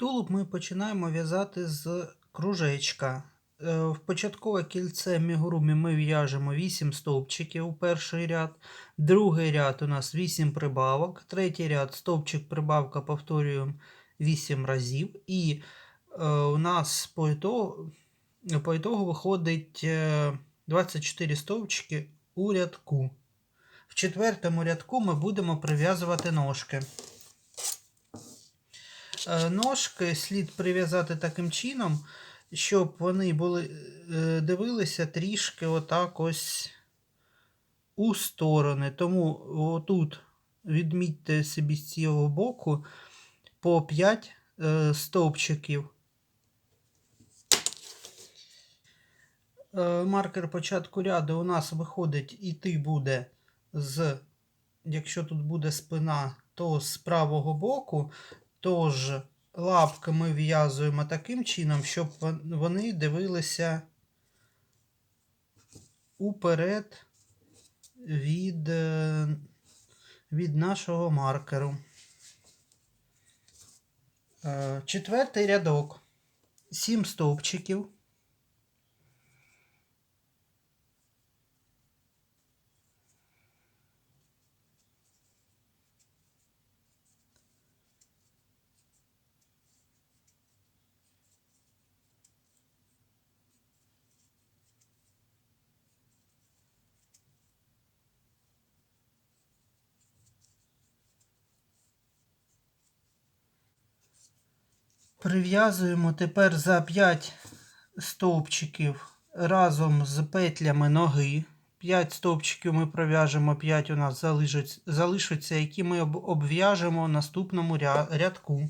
Тулуб ми починаємо в'язати з кружечка. Е, В початкове кільце мігурумі ми в'яжемо 8 стовпчиків у перший ряд, другий ряд у нас 8 прибавок, третій ряд стовпчик прибавка повторюємо 8 разів. І е, у нас по ітогу, по ітогу виходить е, 24 стовпчики у рядку. В четвертому рядку ми будемо прив'язувати ножки. Е, Ножки слід прив'язати таким чином, щоб вони були, е, дивилися трішки отак ось у сторони. Тому отут відмітьте собі з цього боку по 5 е, стовпчиків. Маркер початку ряду у нас виходить іти буде з, якщо тут буде спина, то з правого боку. Тож лапки ми в'язуємо таким чином, щоб вони дивилися уперед від, е, від нашого маркеру. Е, Четвертий рядок. Сім стовпчиків. Прив'язуємо тепер за 5 стовпчиків разом з петлями ноги. 5 стовпчиків ми пров'яжемо, 5 у нас залишаться, які ми обв'яжемо в наступному рядку.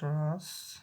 Раз.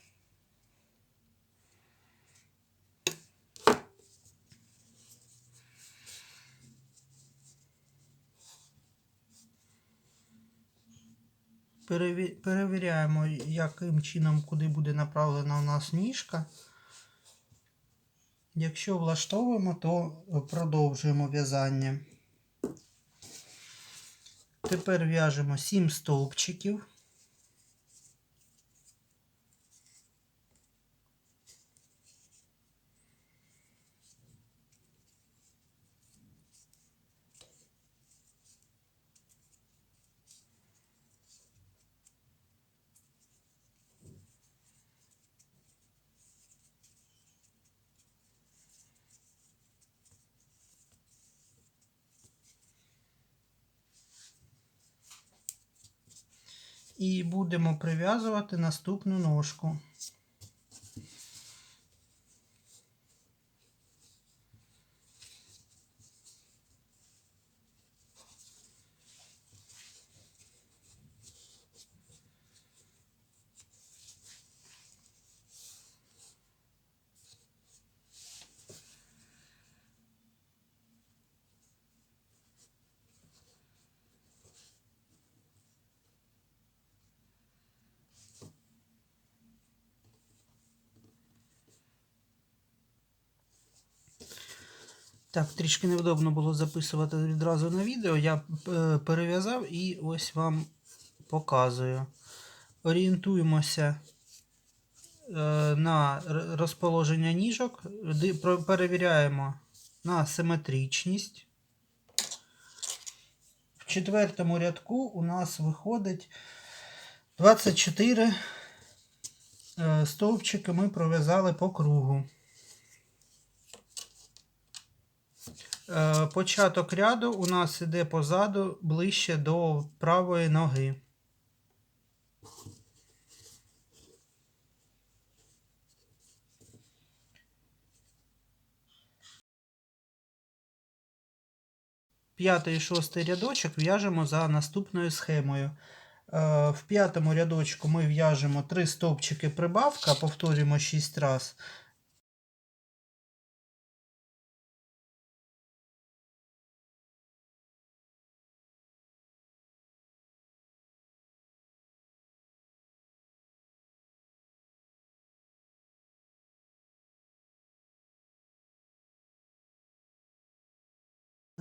Перевіряємо, яким чином, куди буде направлена у нас ніжка. Якщо влаштовуємо, то продовжуємо в'язання. Тепер в'яжемо 7 стовпчиків. І будемо прив'язувати наступну ножку. Так, трішки невдобно було записувати відразу на відео. Я е, перев'язав і ось вам показую. Орієнтуємося е, на розположення ніжок, перевіряємо на симетричність. В четвертому рядку у нас виходить 24 е, стовпчики ми пров'язали по кругу. Початок ряду у нас іде позаду ближче до правої ноги. п'ятий і шостий рядочок в'яжемо за наступною схемою. Е, В п'ятому рядочку ми в'яжемо 3 стовпчики прибавка, повторюємо 6 разів.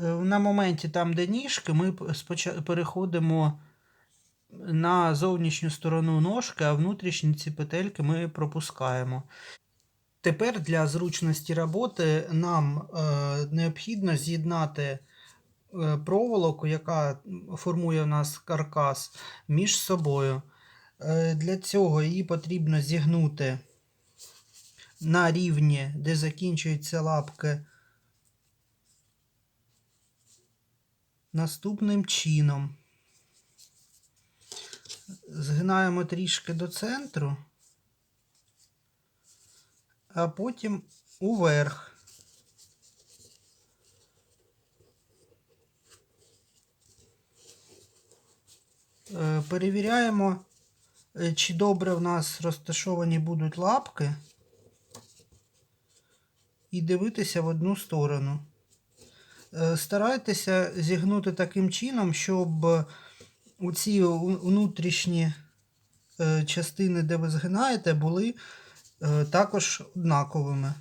На моменті там, де ніжки, ми переходимо на зовнішню сторону ножки, а внутрішні ці петельки ми пропускаємо. Тепер для зручності роботи нам е, необхідно з'єднати е, проволоку, яка формує у нас каркас, між собою. Е, для цього її потрібно зігнути на рівні, де закінчуються лапки, наступним чином. Згинаємо трішки до центру, а потім уверх. Е, Перевіряємо, е, чи добре в нас розташовані будуть лапки, і дивитися в одну сторону. Е, Старайтеся зігнути таким чином, щоб у ці внутрішні е, частини, де ви згинаєте, були е, також однаковими.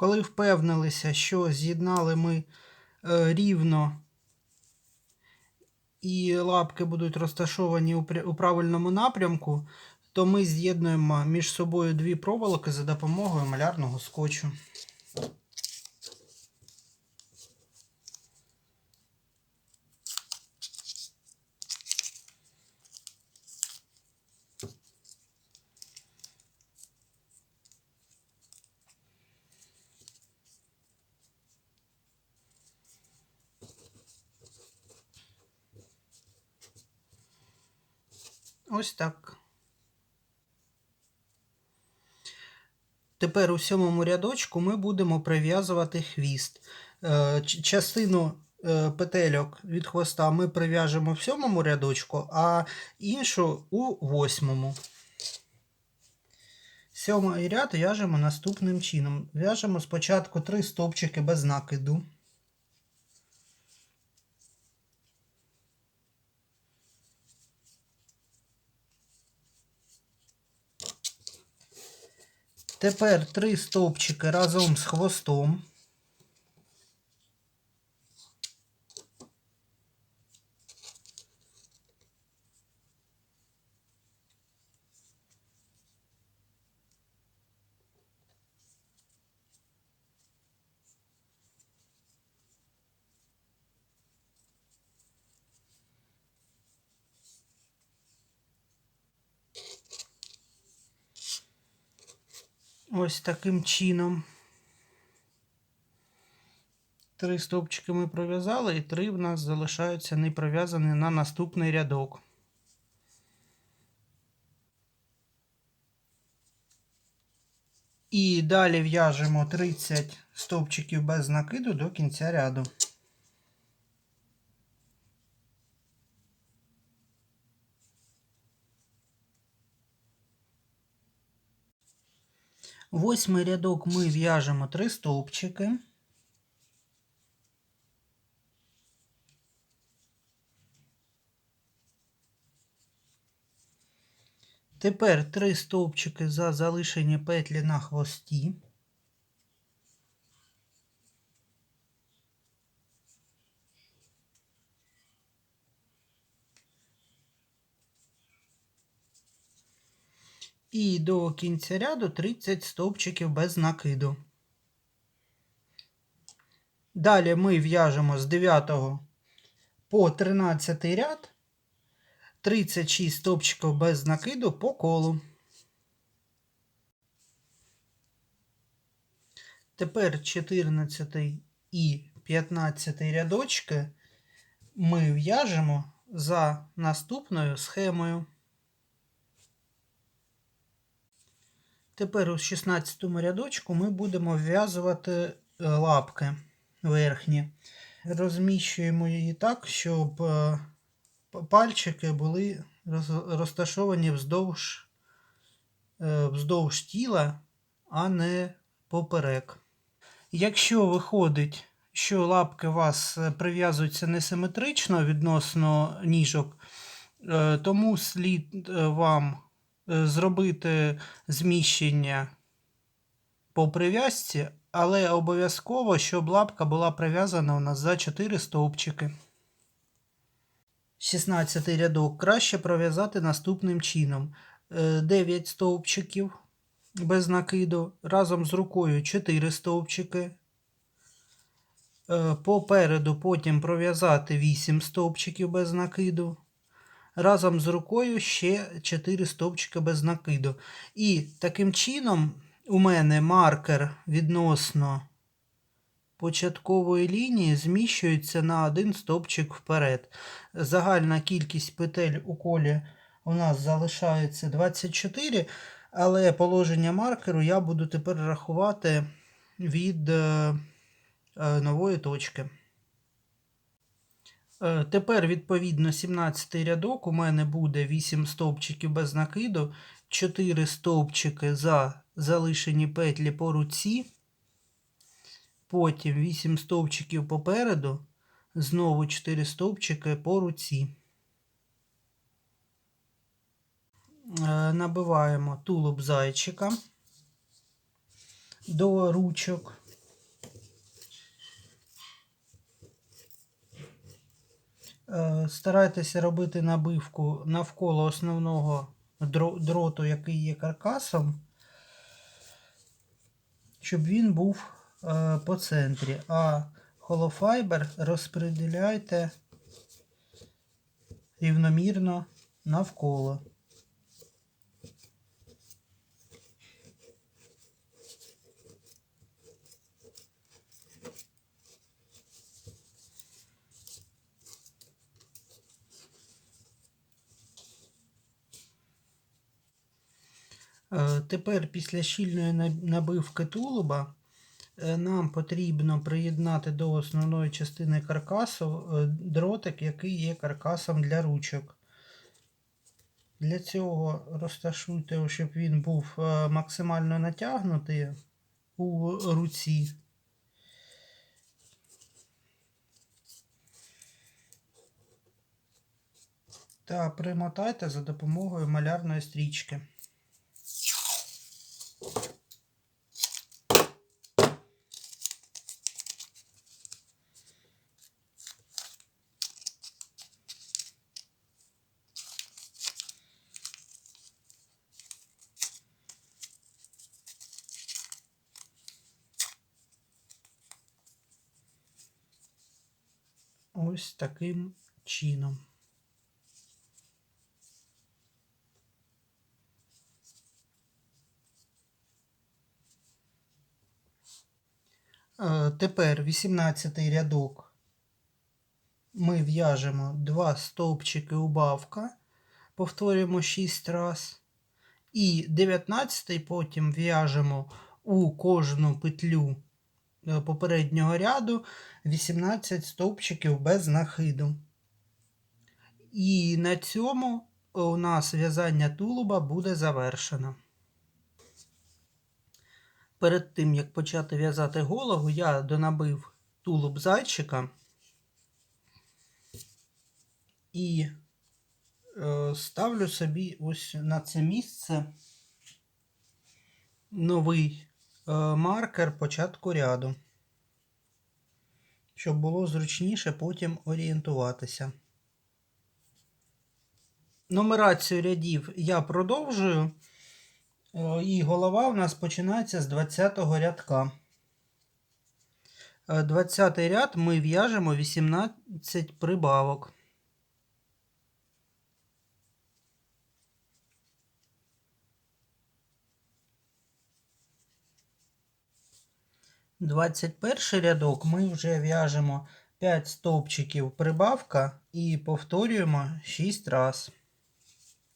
Коли впевнилися, що з'єднали ми е, рівно і лапки будуть розташовані у, правильному напрямку, то ми з'єднуємо між собою дві проволоки за допомогою малярного скотчу. Ось так. Тепер у сьомому рядочку ми будемо прив'язувати хвіст. Е, Частину е, петельок від хвоста ми прив'яжемо в сьомому рядочку, а іншу у восьмому. Сьомий ряд в'яжемо наступним чином. В'яжемо спочатку три стовпчики без накиду. Тепер три стовпчики разом з хвостом. Ось таким чином. Три стовпчики ми пров'язали, і три в нас залишаються не пров'язані на наступний рядок. І далі в'яжемо 30 стовпчиків без накиду до кінця ряду. Восьмий рядок ми в'яжемо три стовпчики. Тепер три стовпчики за залишені петлі на хвості. І до кінця ряду 30 стовпчиків без накиду. Далі ми в'яжемо з 9 по 13 ряд 36 стовпчиків без накиду по колу. Тепер 14 і 15 рядочки ми в'яжемо за наступною схемою. Тепер у 16 рядочку ми будемо вв'язувати е, лапки верхні. Розміщуємо її так, щоб е, пальчики були розташовані вздовж, е, вздовж тіла, а не поперек. Якщо виходить, що лапки у вас прив'язуються несиметрично відносно ніжок, тому слід вам зробити зміщення по прив'язці, але обов'язково, щоб лапка була прив'язана у нас за 4 стовпчики. 16 рядок краще пров'язати наступним чином: 9 стовпчиків без накиду, разом з рукою 4 стовпчики. Е, Попереду потім пров'язати 8 стовпчиків без накиду. Разом з рукою ще 4 стовпчики без накиду. І таким чином у мене маркер відносно початкової лінії зміщується на один стовпчик вперед. Загальна кількість петель у колі у нас залишається 24, але положення маркеру я буду тепер рахувати від е, нової точки. Е, Тепер, відповідно, 17 рядок у мене буде 8 стовпчиків без накиду, 4 стовпчики за залишені петлі по руці, потім 8 стовпчиків попереду, знову 4 стовпчики по руці. Е, Набиваємо тулуб зайчика до ручок. Старайтеся робити набивку навколо основного дроту, який є каркасом, щоб він був е, по центрі. А холофайбер розподіляйте рівномірно навколо. Тепер після щільної набивки тулуба е, нам потрібно приєднати до основної частини каркасу е, дротик, який є каркасом для ручок. Для цього розташуйте, щоб він був е, максимально натягнутий у руці. Та примотайте за допомогою малярної стрічки. Ось таким чином. Е, Тепер 18 рядок ми в'яжемо 2 стовпчики убавка, повторюємо 6 раз. І 19 потім в'яжемо у кожну петлю попереднього ряду 18 стовпчиків без нахиду. І на цьому у нас в'язання тулуба буде завершено. Перед тим, як почати в'язати голову, я донабив тулуб зайчика і е, ставлю собі ось на це місце новий е, маркер початку ряду, щоб було зручніше потім орієнтуватися. Нумерацію рядів я продовжую. Е, І голова у нас починається з 20-го рядка. Е, 20 ряд ми в'яжемо 18 прибавок. 21 рядок ми вже в'яжемо 5 стовпчиків прибавка і повторюємо 6 раз.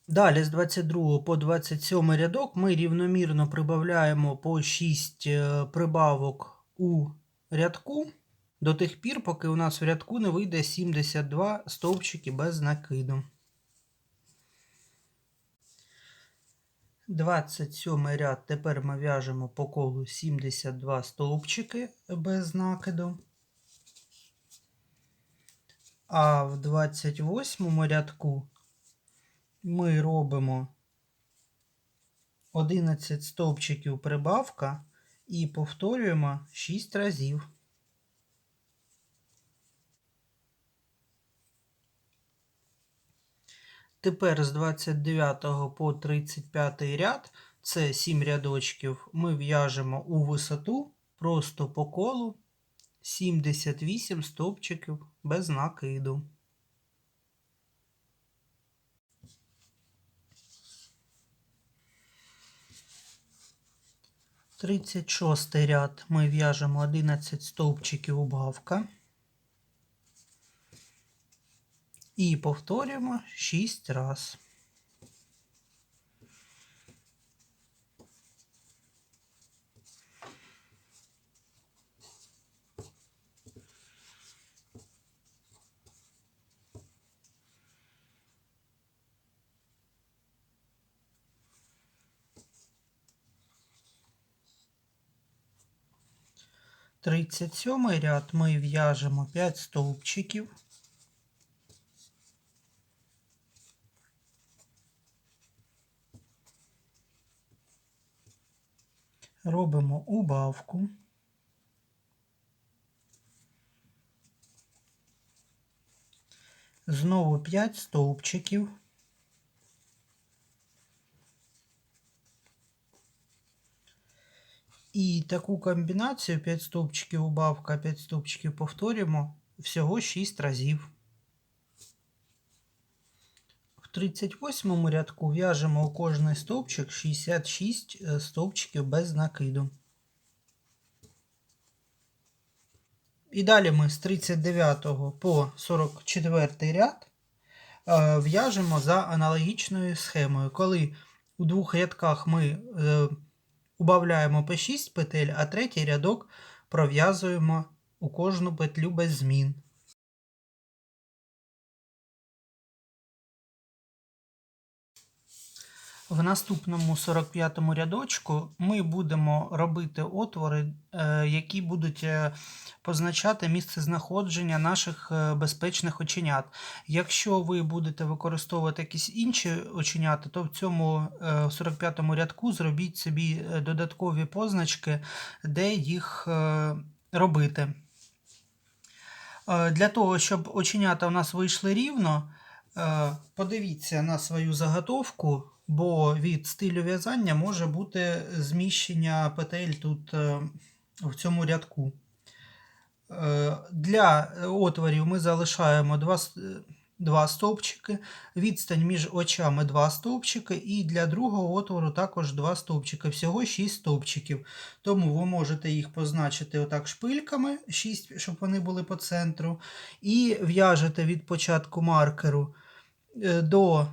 Далі з 22 по 27 рядок ми рівномірно прибавляємо по 6 е, прибавок у рядку до тих пір, поки у нас в рядку не вийде 72 стовпчики без накиду. 27 ряд тепер ми в'яжемо по колу 72 стовпчики без накиду. А в 28 рядку ми робимо 11 стовпчиків прибавка і повторюємо 6 разів. Тепер з 29 по 35 ряд, це 7 рядочків, ми в'яжемо у висоту просто по колу 78 стовпчиків без накиду. Тридцять шостий ряд ми в'яжемо 11 стовпчиків убавка. І повторюємо 6 раз. Тридцять сьомий ряд ми в'яжемо 5 стовпчиків. Робимо убавку. Знову 5 стовпчиків. І таку комбінацію 5 стовпчиків убавка, 5 стовпчиків повторюємо всього 6 разів. В 38 рядку в'яжемо у кожний стовпчик 66 е, стовпчиків без накиду. І далі ми з 39 по 44 ряд е, в'яжемо за аналогічною схемою. Коли у двох рядках ми е, убавляємо по 6 петель, а третій рядок пров'язуємо у кожну петлю без змін. В наступному 45-му рядочку ми будемо робити отвори, е, які будуть е, позначати місце знаходження наших е, безпечних оченят. Якщо ви будете використовувати якісь інші оченята, то в цьому 45-му рядку зробіть собі додаткові позначки, де їх робити. Для того, щоб оченята у нас вийшли рівно, подивіться на свою заготовку бо від стилю в'язання може бути зміщення петель тут е, в цьому рядку. Е, для отворів ми залишаємо два два стовпчики, відстань між очами два стовпчики, і для другого отвору також два стовпчики. Всього 6 стовпчиків. Тому ви можете їх позначити отак шпильками, 6, щоб вони були по центру. І в'яжете від початку маркеру е, до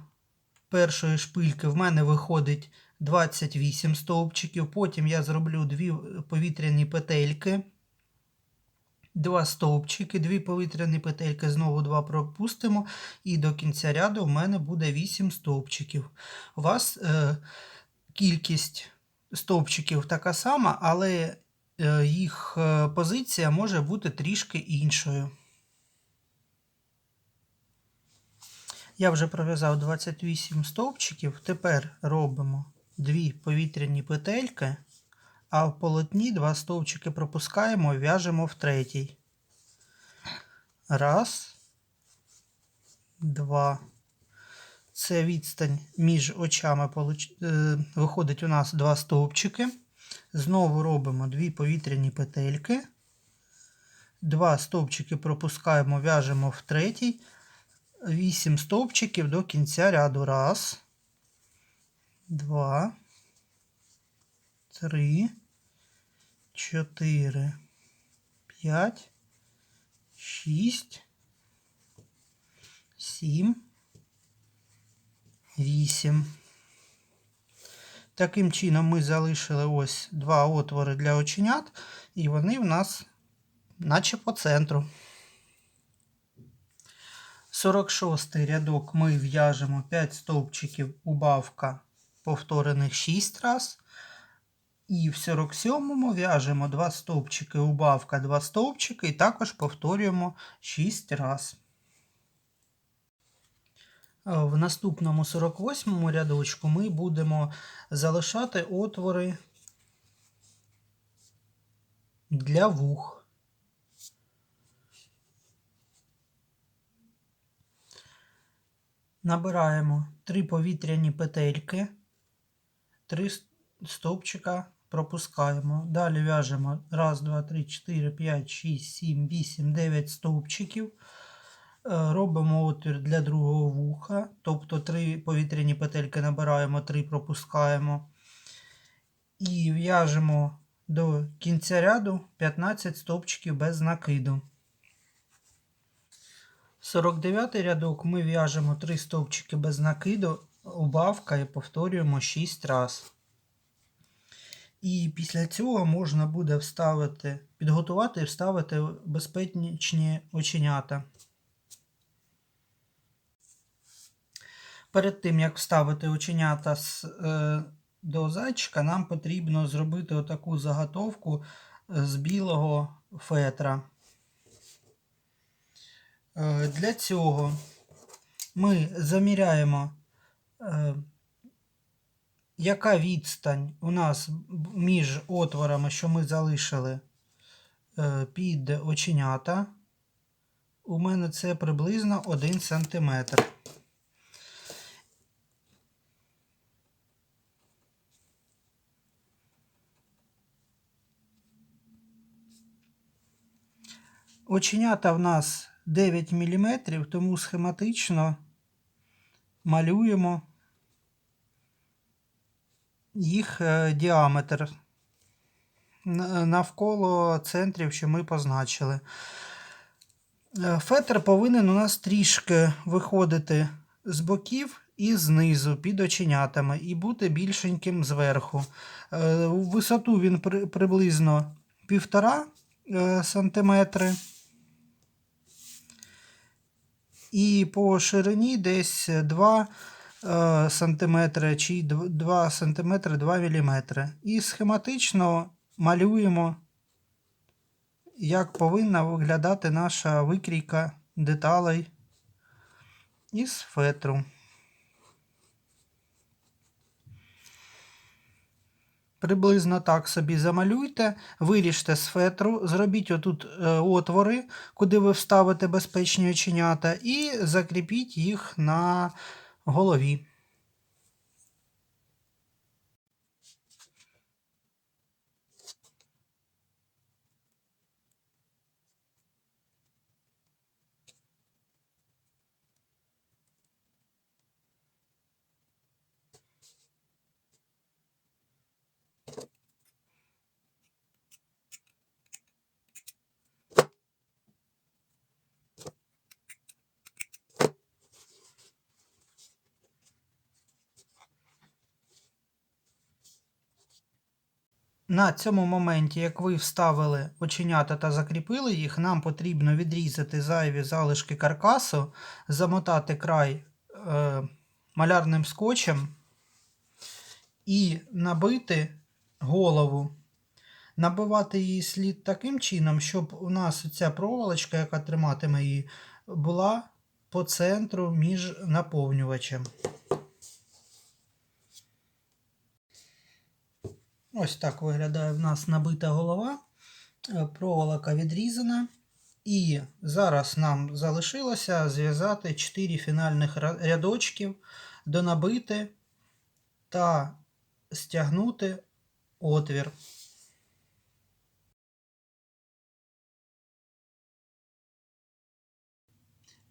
першої шпильки в мене виходить 28 стовпчиків. Потім я зроблю дві повітряні петельки. Два стовпчики, дві повітряні петельки, знову два пропустимо. І до кінця ряду в мене буде 8 стовпчиків. У вас е, кількість стовпчиків така сама, але е, їх е, позиція може бути трішки іншою. Я вже пров'язав 28 стовпчиків. Тепер робимо дві повітряні петельки, а в полотні два стовпчики пропускаємо в'яжемо в третій. Раз, два. Це відстань між очами е, виходить у нас два стовпчики. Знову робимо дві повітряні петельки. Два стовпчики пропускаємо, в'яжемо в третій. 8 стовпчиків до кінця ряду. Раз, два, три, чотири, п'ять, шість, сім, вісім. Таким чином ми залишили ось два отвори для оченят, і вони в нас наче по центру. 46 рядок ми в'яжемо 5 стовпчиків убавка повторених 6 раз. І в 47-му в'яжемо 2 стовпчики убавка 2 стовпчики і також повторюємо 6 раз. В наступному 48 рядочку ми будемо залишати отвори для вух. Набираємо 3 повітряні петельки, 3 стовпчика пропускаємо. Далі в'яжемо 1, 2, 3, 4, 5, 6, 7, 8, 9 стовпчиків. Робимо отвір для другого вуха, тобто 3 повітряні петельки набираємо, 3 пропускаємо. І в'яжемо до кінця ряду 15 стовпчиків без накиду. 49 рядок ми в'яжемо 3 стовпчики без накиду, убавка і повторюємо 6 раз. І після цього можна буде вставити, підготувати і вставити безпечні оченята. Перед тим, як вставити оченята е, до зайчика, нам потрібно зробити отаку заготовку з білого фетра. Е, для цього ми заміряємо, е, яка відстань у нас між отворами, що ми залишили е, під оченята. У мене це приблизно 1 см. Оченята в нас 9 мм, тому схематично малюємо їх е, діаметр навколо центрів, що ми позначили. Е, фетр повинен у нас трішки виходити з боків і знизу під оченятами і бути більшеньким зверху. Е, висоту він приблизно 1,5 см. І по ширині десь 2 см чи 2 см 2 мм. І схематично малюємо, як повинна виглядати наша викрійка деталей із фетру. Приблизно так собі замалюйте, виріжте з фетру, зробіть отут е, отвори, куди ви вставите безпечні оченята, і закріпіть їх на голові. На цьому моменті, як ви вставили оченята та закріпили їх, нам потрібно відрізати зайві залишки каркасу, замотати край е, малярним скотчем і набити голову. Набивати її слід таким чином, щоб у нас ця проволочка, яка триматиме її, була по центру між наповнювачем. Ось так виглядає в нас набита голова, е, проволока відрізана. І зараз нам залишилося зв'язати 4 фінальних рядочків, донабити та стягнути отвір.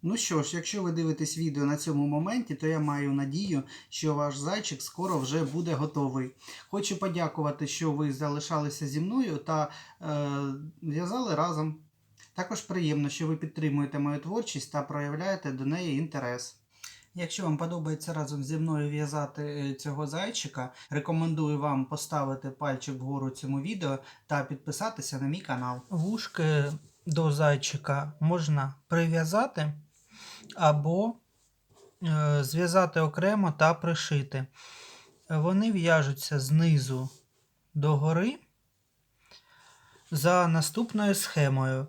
Ну що ж, якщо ви дивитесь відео на цьому моменті, то я маю надію, що ваш зайчик скоро вже буде готовий. Хочу подякувати, що ви залишалися зі мною та е, в'язали разом. Також приємно, що ви підтримуєте мою творчість та проявляєте до неї інтерес. Якщо вам подобається разом зі мною в'язати е, цього зайчика, рекомендую вам поставити пальчик вгору цьому відео та підписатися на мій канал. Вушки до зайчика можна прив'язати або е, зв'язати окремо та пришити. Вони в'яжуться знизу до гори за наступною схемою.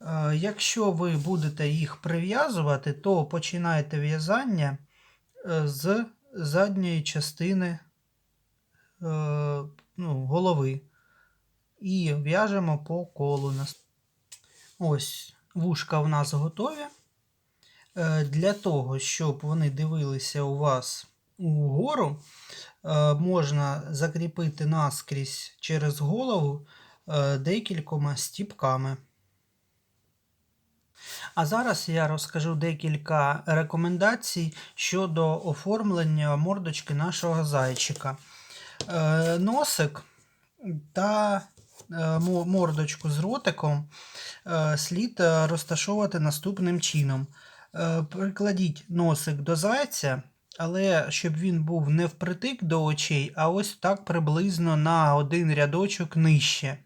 Е, Якщо ви будете їх прив'язувати, то починайте в'язання з задньої частини е, ну, голови. І в'яжемо по колу. Ось вушка в нас готові. Е, Для того, щоб вони дивилися у вас угору, е, можна закріпити наскрізь через голову е, декількома стіпками. А зараз я розкажу декілька рекомендацій щодо оформлення мордочки нашого зайчика. Е, Носик та е, мордочку з ротиком е, слід розташовувати наступним чином. Прикладіть носик до зайця, але щоб він був не впритик до очей, а ось так приблизно на один рядочок нижче.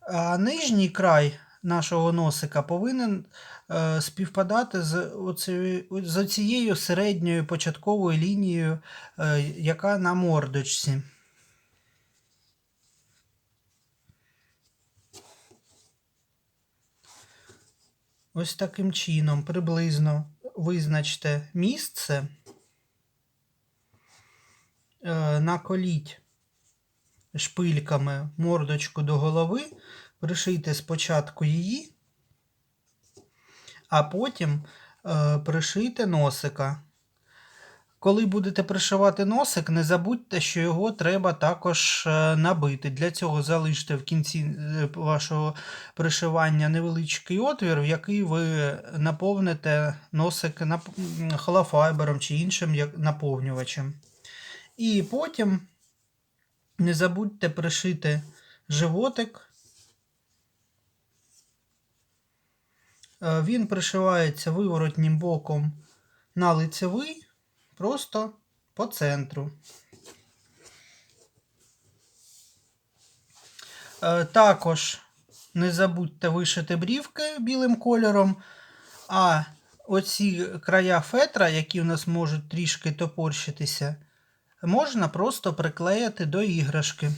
А нижній край нашого носика повинен е, співпадати з, оце, з цією середньою початковою лінією, е, яка на мордочці. Ось таким чином приблизно визначте місце, е, наколіть шпильками мордочку до голови, пришийте спочатку її, а потім е, пришийте носика. Коли будете пришивати носик, не забудьте, що його треба також е, набити. Для цього залиште в кінці е, вашого пришивання невеличкий отвір, в який ви наповните носик холофайбером чи іншим наповнювачем. І потім не забудьте пришити животик. Він пришивається виворотнім боком на лицевий, просто по центру. Е, Також не забудьте вишити брівки білим кольором, а оці края фетра, які у нас можуть трішки топорщитися, можна просто приклеїти до іграшки.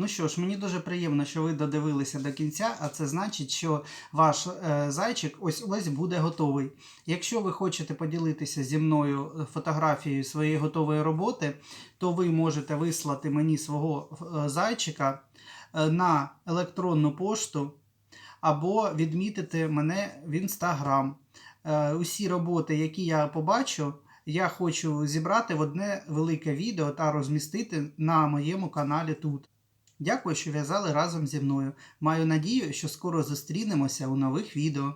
Ну що ж, мені дуже приємно, що ви додивилися до кінця, а це значить, що ваш е, зайчик ось ось буде готовий. Якщо ви хочете поділитися зі мною фотографією своєї готової роботи, то ви можете вислати мені свого е, зайчика е, на електронну пошту або відмітити мене в інстаграм. Е, усі роботи, які я побачу, я хочу зібрати в одне велике відео та розмістити на моєму каналі тут. Дякую, що в'язали разом зі мною. Маю надію, що скоро зустрінемося у нових відео.